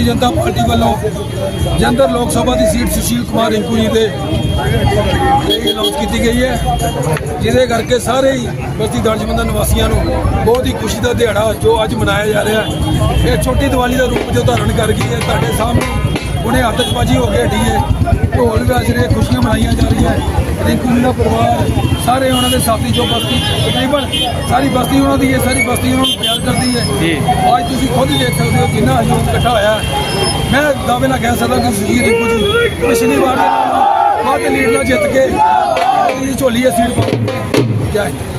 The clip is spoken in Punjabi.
ਭਾਰਤੀ ਜਨਤਾ ਪਾਰਟੀ ਵੱਲੋਂ ਜੰਦਰ ਲੋਕ ਸਭਾ ਦੀ ਸੀਟ ਸੁਸ਼ੀਲ ਕੁਮਾਰ ਰਿੰਕੂ ਜੀ ਦੇ ਲਈ ਅਨਾਉਂਸ ਕੀਤੀ ਗਈ ਹੈ। ਜਿਹਦੇ ਕਰਕੇ ਸਾਰੇ ਹੀ ਬਸਤੀ ਦਾਨਸ਼ਮੰਦ ਨਿਵਾਸੀਆਂ ਨੂੰ ਬਹੁਤ ਹੀ ਖੁਸ਼ੀ ਦਾ ਦਿਹਾੜਾ ਜੋ ਅੱਜ ਮਨਾਇਆ ਜਾ ਰਿਹਾ ਹੈ। ਇਹ ਛੋਟੀ ਦੀਵਾਲੀ ਦਾ ਰੂਪ ਜੋ ਧਾਰਨ ਕਰ ਗਈ ਹੈ। ਤੁਹਾਡੇ ਸਾਹਮਣੇ ਉਹਨੇ ਆਤਸ਼ਬਾਜ਼ੀ ਹੋ ਕੇ ਹਟੀ ਹੈ। ਰਹੀਆਂ ਰਿੰਕੂ ਦਾ ਪਰਿਵਾਰ ਸਾਰੇ ਉਹਨਾਂ ਦੇ ਸਾਥੀ ਜੋ ਬਸਤੀ ਤਕਰੀਬਨ ਸਾਰੀ ਬਸਤੀ ਉਹਨਾਂ ਦੀ ਹੈ ਸਾਰੀ ਬਸਤੀ ਉਹਨਾਂ ਨੂੰ ਪਿਆਰ ਕਰਦੀ ਹੈ ਜੀ। ਅੱਜ ਤੁਸੀਂ ਖੁਦ ਦੇਖ ਸਕਦੇ ਹੋ ਕਿੰਨਾ ਹਜੂਮ ਇਕੱਠਾ ਹੋਇਆ ਹੈ। ਮੈਂ ਦਾਅਵੇ ਨਾਲ ਕਹਿ ਸਕਦਾ ਕਿ ਸੁਜੀਤ ਰਿੰਕੂ ਜੀ ਪਿਛਲੀ ਵਾਰ ਵੱਧ ਲੀਡ ਨਾਲ ਜਿੱਤ ਕੇ ਇਹਦੀ ਝੋਲੀ ਹੈ ਸੀਟ ਪਾ ਜੈ ਹਿੰਦ।